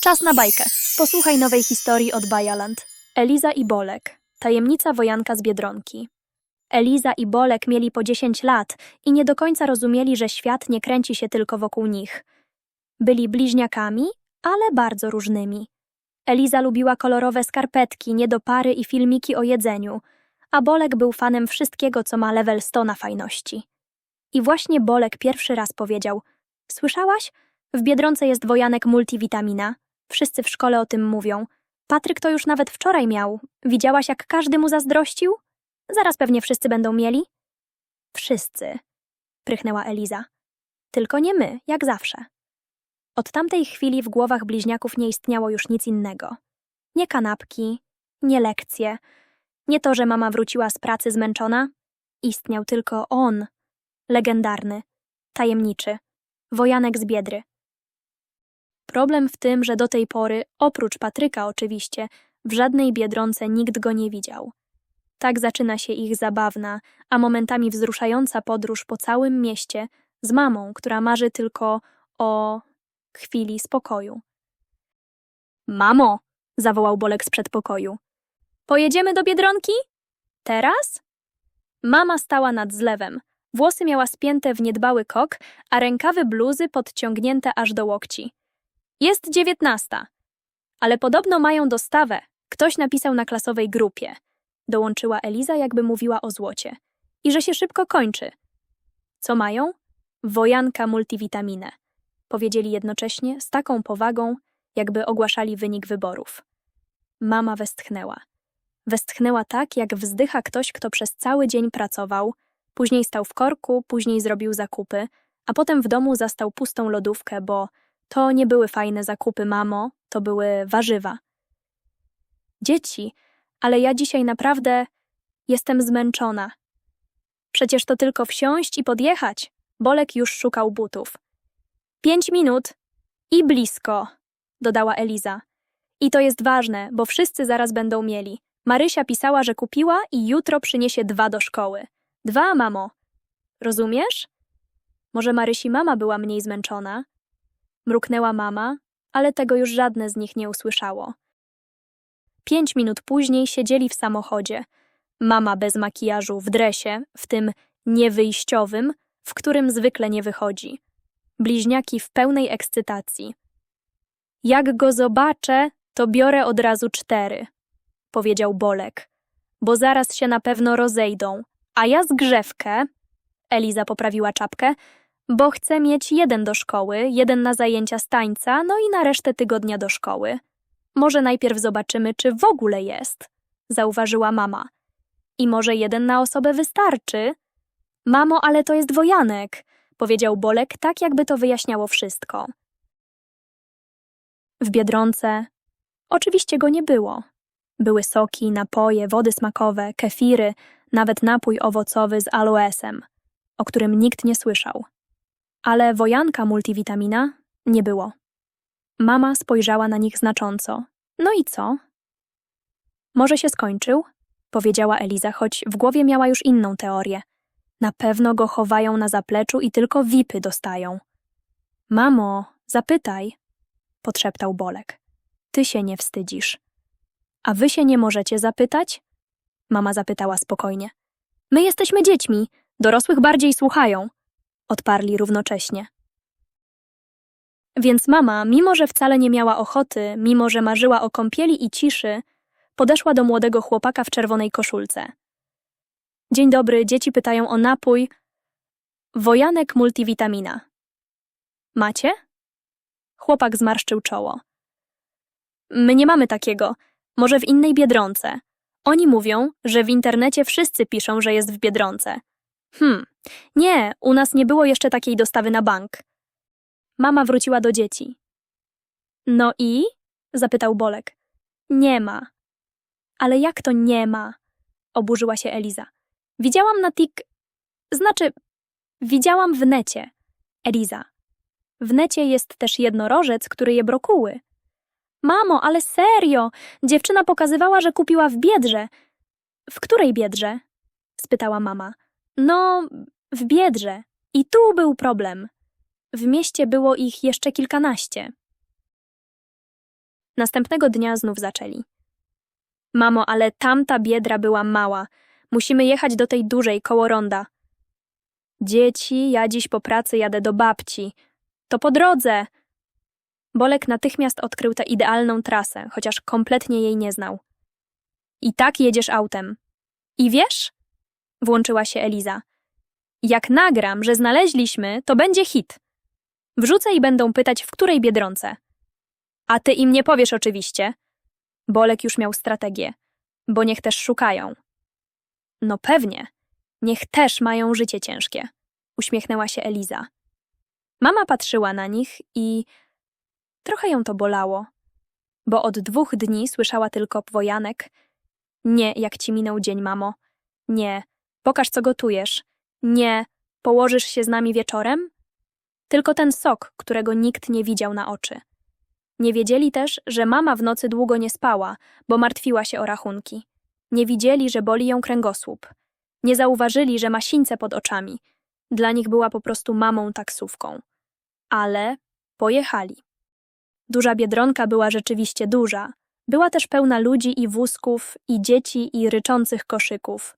Czas na bajkę. Posłuchaj nowej historii od Bajaland. Eliza i Bolek. Tajemnica wojanka z Biedronki. Eliza i Bolek mieli po 10 lat i nie do końca rozumieli, że świat nie kręci się tylko wokół nich. Byli bliźniakami, ale bardzo różnymi. Eliza lubiła kolorowe skarpetki, niedopary i filmiki o jedzeniu, a Bolek był fanem wszystkiego, co ma level 100 na fajności. I właśnie Bolek pierwszy raz powiedział: Słyszałaś? W biedronce jest wojanek multivitamina. Wszyscy w szkole o tym mówią. Patryk to już nawet wczoraj miał. Widziałaś, jak każdy mu zazdrościł? Zaraz pewnie wszyscy będą mieli. Wszyscy, prychnęła Eliza. Tylko nie my, jak zawsze. Od tamtej chwili w głowach bliźniaków nie istniało już nic innego. Nie kanapki, nie lekcje, nie to, że mama wróciła z pracy zmęczona. Istniał tylko on, legendarny, tajemniczy, wojanek z biedry. Problem w tym, że do tej pory, oprócz Patryka oczywiście, w żadnej biedronce nikt go nie widział. Tak zaczyna się ich zabawna, a momentami wzruszająca podróż po całym mieście z mamą, która marzy tylko o chwili spokoju. Mamo! zawołał Bolek z przedpokoju. Pojedziemy do biedronki? Teraz? Mama stała nad zlewem. Włosy miała spięte w niedbały kok, a rękawy bluzy podciągnięte aż do łokci. Jest dziewiętnasta. Ale podobno mają dostawę. Ktoś napisał na klasowej grupie. Dołączyła Eliza, jakby mówiła o złocie. I że się szybko kończy. Co mają? Wojanka multivitaminę. Powiedzieli jednocześnie z taką powagą, jakby ogłaszali wynik wyborów. Mama westchnęła. Westchnęła tak, jak wzdycha ktoś, kto przez cały dzień pracował, później stał w korku, później zrobił zakupy, a potem w domu zastał pustą lodówkę, bo to nie były fajne zakupy, mamo, to były warzywa. Dzieci, ale ja dzisiaj naprawdę jestem zmęczona. Przecież to tylko wsiąść i podjechać. Bolek już szukał butów. Pięć minut i blisko, dodała Eliza. I to jest ważne, bo wszyscy zaraz będą mieli. Marysia pisała, że kupiła i jutro przyniesie dwa do szkoły. Dwa, mamo. Rozumiesz? Może Marysi mama była mniej zmęczona? Mruknęła mama, ale tego już żadne z nich nie usłyszało. Pięć minut później siedzieli w samochodzie. Mama bez makijażu, w dresie, w tym niewyjściowym, w którym zwykle nie wychodzi. Bliźniaki w pełnej ekscytacji. Jak go zobaczę, to biorę od razu cztery, powiedział Bolek, bo zaraz się na pewno rozejdą, a ja zgrzewkę, Eliza poprawiła czapkę, bo chcę mieć jeden do szkoły, jeden na zajęcia z tańca, no i na resztę tygodnia do szkoły. Może najpierw zobaczymy, czy w ogóle jest, zauważyła mama. I może jeden na osobę wystarczy? Mamo, ale to jest wojanek, powiedział Bolek, tak jakby to wyjaśniało wszystko. W biedronce oczywiście go nie było. Były soki, napoje, wody smakowe, kefiry, nawet napój owocowy z aloesem, o którym nikt nie słyszał. Ale wojanka multivitamina nie było. Mama spojrzała na nich znacząco. No i co? Może się skończył? Powiedziała Eliza, choć w głowie miała już inną teorię. Na pewno go chowają na zapleczu i tylko wipy dostają. Mamo, zapytaj, podszeptał Bolek. Ty się nie wstydzisz. A wy się nie możecie zapytać? Mama zapytała spokojnie. My jesteśmy dziećmi, dorosłych bardziej słuchają, odparli równocześnie. Więc mama, mimo że wcale nie miała ochoty, mimo że marzyła o kąpieli i ciszy, podeszła do młodego chłopaka w czerwonej koszulce. Dzień dobry, dzieci pytają o napój. Wojanek multivitamina. Macie? Chłopak zmarszczył czoło. My nie mamy takiego. Może w innej biedronce. Oni mówią, że w internecie wszyscy piszą, że jest w biedronce. Hmm, nie, u nas nie było jeszcze takiej dostawy na bank. Mama wróciła do dzieci. No i? zapytał Bolek. Nie ma. Ale jak to nie ma? Oburzyła się Eliza. Widziałam na tik... Znaczy, widziałam w necie. Eliza. W necie jest też jednorożec, który je brokuły. Mamo, ale serio! Dziewczyna pokazywała, że kupiła w biedrze. W której biedrze? spytała mama. No, w biedrze. I tu był problem. W mieście było ich jeszcze kilkanaście. Następnego dnia znów zaczęli. Mamo, ale tamta biedra była mała. Musimy jechać do tej dużej koło ronda. Dzieci, ja dziś po pracy jadę do babci. To po drodze. Bolek natychmiast odkrył tę idealną trasę, chociaż kompletnie jej nie znał. I tak jedziesz autem. I wiesz? Włączyła się Eliza. Jak nagram, że znaleźliśmy, to będzie hit. Wrzucę i będą pytać, w której biedronce. A ty im nie powiesz oczywiście. Bolek już miał strategię, bo niech też szukają. No pewnie. Niech też mają życie ciężkie. Uśmiechnęła się Eliza. Mama patrzyła na nich i trochę ją to bolało, bo od dwóch dni słyszała tylko wojanek. Nie, jak ci minął dzień, mamo. Nie, pokaż co gotujesz. Nie, położysz się z nami wieczorem? Tylko ten sok, którego nikt nie widział na oczy. Nie wiedzieli też, że mama w nocy długo nie spała, bo martwiła się o rachunki. Nie widzieli, że boli ją kręgosłup. Nie zauważyli, że ma sińce pod oczami. Dla nich była po prostu mamą taksówką. Ale pojechali. Duża biedronka była rzeczywiście duża. Była też pełna ludzi i wózków, i dzieci, i ryczących koszyków.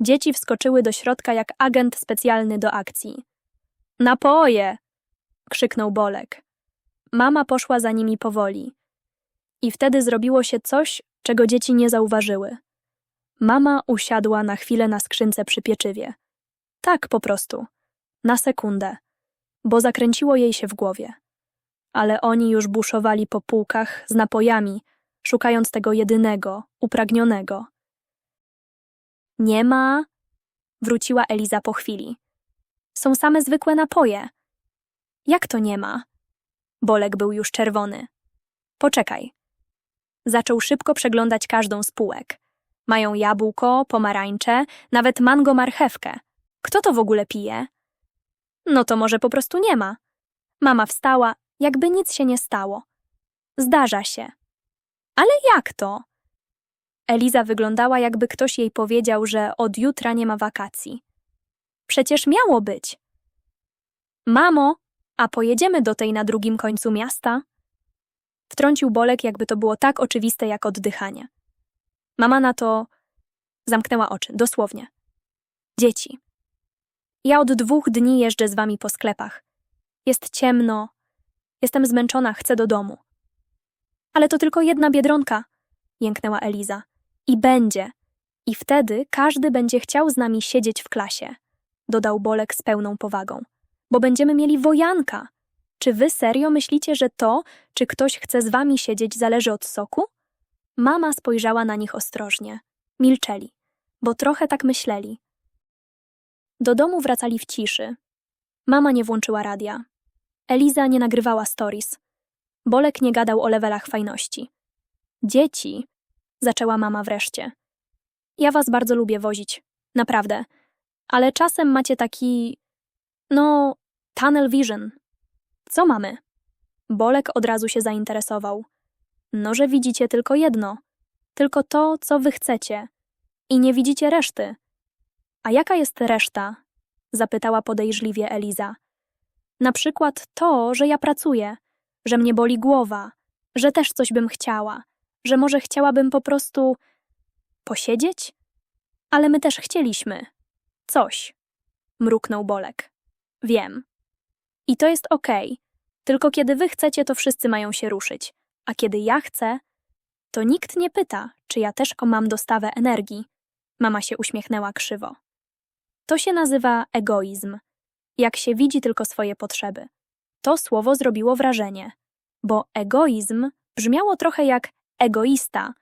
Dzieci wskoczyły do środka jak agent specjalny do akcji. Napoje! krzyknął Bolek. Mama poszła za nimi powoli. I wtedy zrobiło się coś, czego dzieci nie zauważyły. Mama usiadła na chwilę na skrzynce przy pieczywie. Tak po prostu. Na sekundę. Bo zakręciło jej się w głowie. Ale oni już buszowali po półkach z napojami, szukając tego jedynego, upragnionego. Nie ma, wróciła Eliza po chwili. Są same zwykłe napoje. Jak to nie ma? Bolek był już czerwony. Poczekaj. Zaczął szybko przeglądać każdą z półek. Mają jabłko, pomarańcze, nawet mango marchewkę. Kto to w ogóle pije? No to może po prostu nie ma. Mama wstała, jakby nic się nie stało. Zdarza się. Ale jak to? Eliza wyglądała, jakby ktoś jej powiedział, że od jutra nie ma wakacji. Przecież miało być. Mamo, a pojedziemy do tej na drugim końcu miasta? Wtrącił Bolek, jakby to było tak oczywiste jak oddychanie. Mama na to zamknęła oczy, dosłownie. Dzieci. Ja od dwóch dni jeżdżę z wami po sklepach. Jest ciemno. Jestem zmęczona, chcę do domu. Ale to tylko jedna biedronka, jęknęła Eliza. I będzie. I wtedy każdy będzie chciał z nami siedzieć w klasie, dodał Bolek z pełną powagą. Bo będziemy mieli wojanka. Czy wy serio myślicie, że to, czy ktoś chce z wami siedzieć, zależy od soku? Mama spojrzała na nich ostrożnie. Milczeli, bo trochę tak myśleli. Do domu wracali w ciszy. Mama nie włączyła radia. Eliza nie nagrywała stories. Bolek nie gadał o levelach fajności. Dzieci, zaczęła mama wreszcie. Ja was bardzo lubię wozić, naprawdę. Ale czasem macie taki. no, tunnel vision. Co mamy? Bolek od razu się zainteresował. No, że widzicie tylko jedno. Tylko to, co wy chcecie. I nie widzicie reszty. A jaka jest reszta? Zapytała podejrzliwie Eliza. Na przykład to, że ja pracuję, że mnie boli głowa, że też coś bym chciała, że może chciałabym po prostu posiedzieć? Ale my też chcieliśmy. Coś. Mruknął Bolek. Wiem. I to jest okej. Tylko kiedy wy chcecie, to wszyscy mają się ruszyć. A kiedy ja chcę, to nikt nie pyta, czy ja też mam dostawę energii. Mama się uśmiechnęła krzywo. To się nazywa egoizm. Jak się widzi tylko swoje potrzeby. To słowo zrobiło wrażenie, bo egoizm brzmiało trochę jak egoista,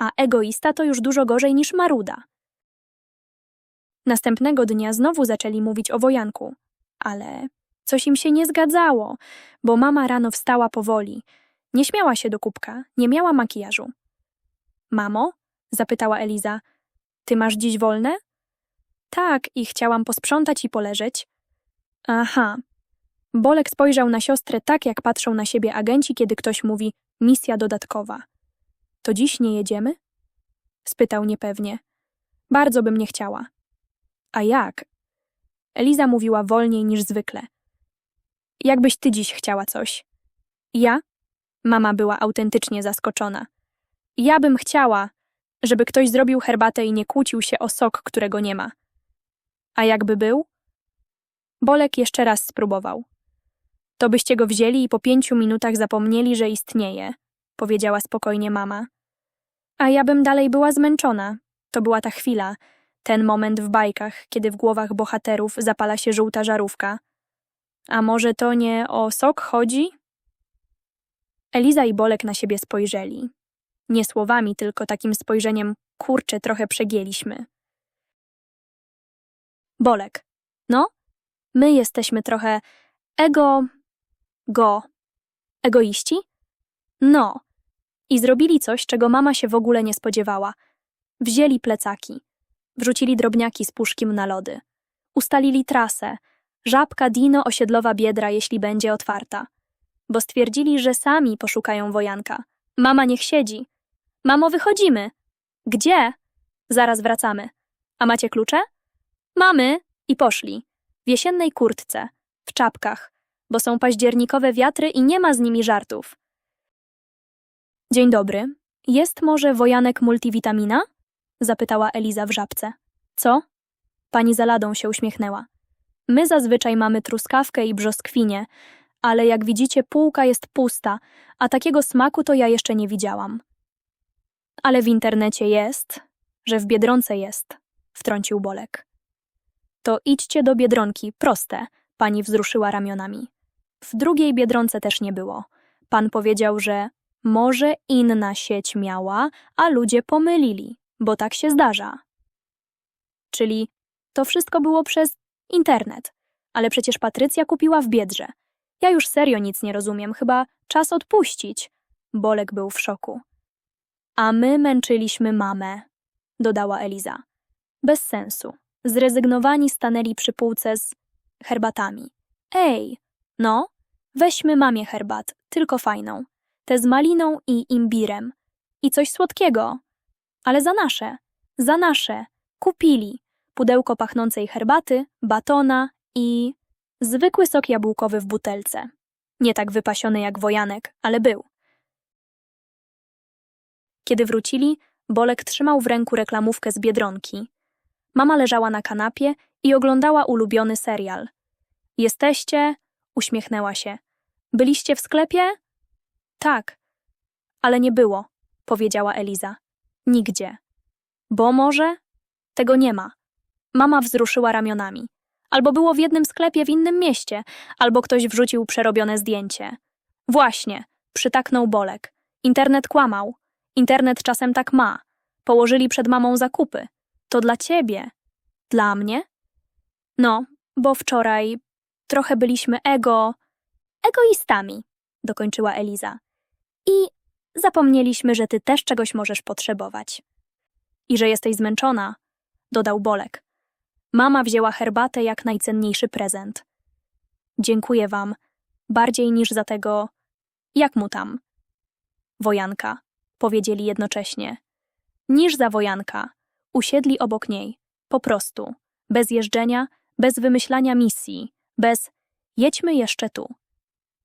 a egoista to już dużo gorzej niż maruda. Następnego dnia znowu zaczęli mówić o wojanku, ale coś im się nie zgadzało, bo mama rano wstała powoli. Nie śmiała się do kubka, nie miała makijażu. Mamo? zapytała Eliza. Ty masz dziś wolne? Tak, i chciałam posprzątać i poleżeć. Aha. Bolek spojrzał na siostrę tak, jak patrzą na siebie agenci, kiedy ktoś mówi misja dodatkowa. To dziś nie jedziemy? spytał niepewnie. Bardzo bym nie chciała. A jak? Eliza mówiła wolniej niż zwykle. Jakbyś ty dziś chciała coś? Ja? Mama była autentycznie zaskoczona. Ja bym chciała, żeby ktoś zrobił herbatę i nie kłócił się o sok, którego nie ma. A jakby był? Bolek jeszcze raz spróbował. To byście go wzięli i po pięciu minutach zapomnieli, że istnieje, powiedziała spokojnie mama. A ja bym dalej była zmęczona. To była ta chwila, ten moment w bajkach, kiedy w głowach bohaterów zapala się żółta żarówka. A może to nie o sok chodzi? Eliza i Bolek na siebie spojrzeli. Nie słowami, tylko takim spojrzeniem kurczę trochę przegięliśmy. Bolek. No? My jesteśmy trochę ego... go... egoiści? No. I zrobili coś, czego mama się w ogóle nie spodziewała. Wzięli plecaki. Wrzucili drobniaki z puszkiem na lody. Ustalili trasę. Żabka Dino osiedlowa biedra, jeśli będzie otwarta. Bo stwierdzili, że sami poszukają wojanka. Mama niech siedzi. Mamo, wychodzimy. Gdzie? Zaraz wracamy. A macie klucze? Mamy. I poszli. W jesiennej kurtce. W czapkach. Bo są październikowe wiatry i nie ma z nimi żartów. Dzień dobry. Jest może wojanek multivitamina? Zapytała Eliza w żabce. Co? Pani za ladą się uśmiechnęła. My zazwyczaj mamy truskawkę i brzoskwinie, ale jak widzicie półka jest pusta, a takiego smaku to ja jeszcze nie widziałam. Ale w internecie jest, że w Biedronce jest, wtrącił Bolek. To idźcie do Biedronki, proste, pani wzruszyła ramionami. W drugiej Biedronce też nie było. Pan powiedział, że może inna sieć miała, a ludzie pomylili, bo tak się zdarza. Czyli to wszystko było przez internet. Ale przecież Patrycja kupiła w Biedrze. Ja już serio nic nie rozumiem, chyba czas odpuścić. Bolek był w szoku. A my męczyliśmy mamę, dodała Eliza. Bez sensu. Zrezygnowani stanęli przy półce z herbatami. Ej, no, weźmy mamie herbat, tylko fajną. Tę z maliną i imbirem. I coś słodkiego. Ale za nasze, za nasze. Kupili. Pudełko pachnącej herbaty, batona i zwykły sok jabłkowy w butelce. Nie tak wypasiony jak wojanek, ale był. Kiedy wrócili, Bolek trzymał w ręku reklamówkę z Biedronki. Mama leżała na kanapie i oglądała ulubiony serial. Jesteście? Uśmiechnęła się. Byliście w sklepie? Tak. Ale nie było, powiedziała Eliza. Nigdzie. Bo może? Tego nie ma. Mama wzruszyła ramionami. Albo było w jednym sklepie w innym mieście, albo ktoś wrzucił przerobione zdjęcie. Właśnie, przytaknął Bolek. Internet kłamał. Internet czasem tak ma. Położyli przed mamą zakupy. To dla ciebie. Dla mnie? No, bo wczoraj trochę byliśmy ego... egoistami, dokończyła Eliza. I zapomnieliśmy, że ty też czegoś możesz potrzebować. I że jesteś zmęczona, dodał Bolek. Mama wzięła herbatę jak najcenniejszy prezent. Dziękuję wam, bardziej niż za tego... Jak mu tam? Wojanka, powiedzieli jednocześnie. Niż za wojanka. Usiedli obok niej. Po prostu. Bez jeżdżenia, bez wymyślania misji, bez jedźmy jeszcze tu.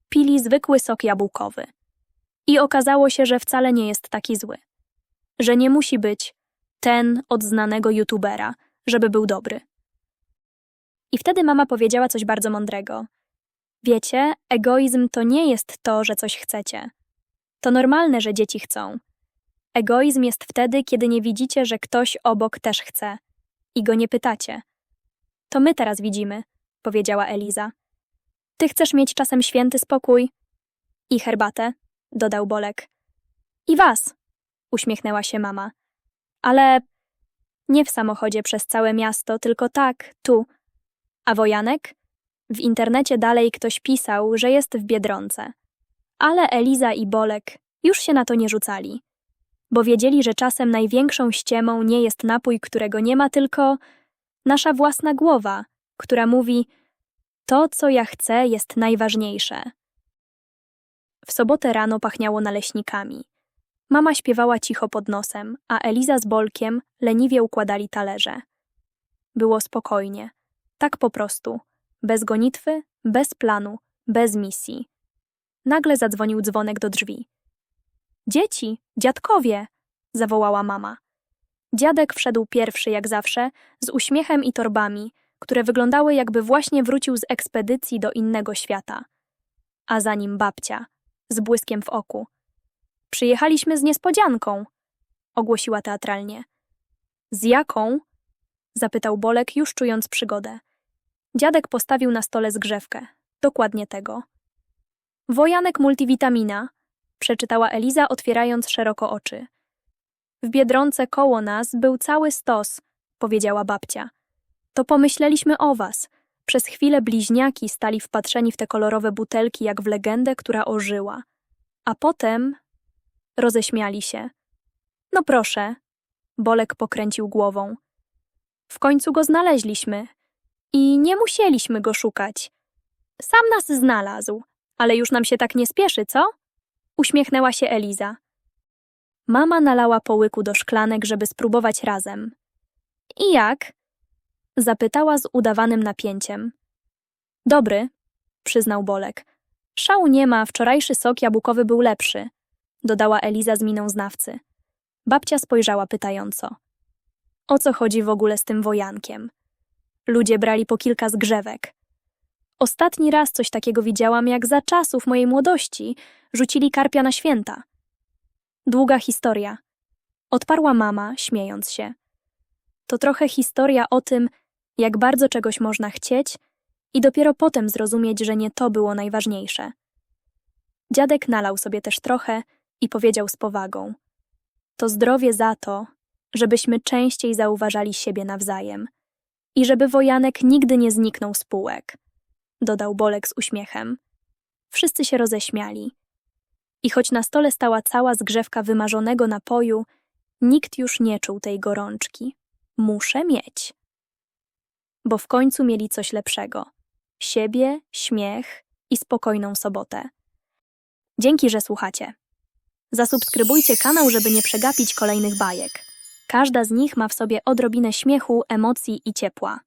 Pili zwykły sok jabłkowy. I okazało się, że wcale nie jest taki zły. Że nie musi być ten od znanego youtubera, żeby był dobry. I wtedy mama powiedziała coś bardzo mądrego. Wiecie, egoizm to nie jest to, że coś chcecie. To normalne, że dzieci chcą. Egoizm jest wtedy, kiedy nie widzicie, że ktoś obok też chce i go nie pytacie. To my teraz widzimy, powiedziała Eliza. Ty chcesz mieć czasem święty spokój? I herbatę, dodał Bolek. I was, uśmiechnęła się mama. Ale nie w samochodzie przez całe miasto, tylko tak, tu. A Wojanek? W internecie dalej ktoś pisał, że jest w Biedronce. Ale Eliza i Bolek już się na to nie rzucali, bo wiedzieli, że czasem największą ściemą nie jest napój, którego nie ma, tylko nasza własna głowa, która mówi: To, co ja chcę, jest najważniejsze. W sobotę rano pachniało naleśnikami. Mama śpiewała cicho pod nosem, a Eliza z Bolkiem leniwie układali talerze. Było spokojnie. Tak po prostu. Bez gonitwy, bez planu, bez misji. nagle zadzwonił dzwonek do drzwi. Dzieci, dziadkowie! zawołała mama. Dziadek wszedł pierwszy, jak zawsze, z uśmiechem i torbami, które wyglądały, jakby właśnie wrócił z ekspedycji do innego świata. A za nim babcia, z błyskiem w oku. Przyjechaliśmy z niespodzianką, ogłosiła teatralnie. Z jaką? zapytał Bolek, już czując przygodę. Dziadek postawił na stole zgrzewkę. Dokładnie tego. Wojanek multivitamina, przeczytała Eliza, otwierając szeroko oczy. W biedronce koło nas był cały stos, powiedziała babcia. To pomyśleliśmy o was. Przez chwilę bliźniaki stali wpatrzeni w te kolorowe butelki jak w legendę, która ożyła. A potem roześmiali się. No proszę. Bolek pokręcił głową. W końcu go znaleźliśmy. I nie musieliśmy go szukać. Sam nas znalazł, ale już nam się tak nie spieszy, co? Uśmiechnęła się Eliza. Mama nalała po łyku do szklanek, żeby spróbować razem. I jak? Zapytała z udawanym napięciem. Dobry, przyznał Bolek. Szału nie ma, wczorajszy sok jabłkowy był lepszy, dodała Eliza z miną znawcy. Babcia spojrzała pytająco. O co chodzi w ogóle z tym wojankiem? Ludzie brali po kilka zgrzewek. Ostatni raz coś takiego widziałam, jak za czasów mojej młodości rzucili karpia na święta. Długa historia. Odparła mama, śmiejąc się. To trochę historia o tym, jak bardzo czegoś można chcieć i dopiero potem zrozumieć, że nie to było najważniejsze. Dziadek nalał sobie też trochę i powiedział z powagą: To zdrowie za to, żebyśmy częściej zauważali siebie nawzajem i żeby wojanek nigdy nie zniknął z półek, dodał Bolek z uśmiechem. Wszyscy się roześmiali. I choć na stole stała cała zgrzewka wymarzonego napoju, nikt już nie czuł tej gorączki. Muszę mieć. Bo w końcu mieli coś lepszego. Siebie, śmiech i spokojną sobotę. Dzięki, że słuchacie. Zasubskrybujcie kanał, żeby nie przegapić kolejnych bajek. Każda z nich ma w sobie odrobinę śmiechu, emocji i ciepła.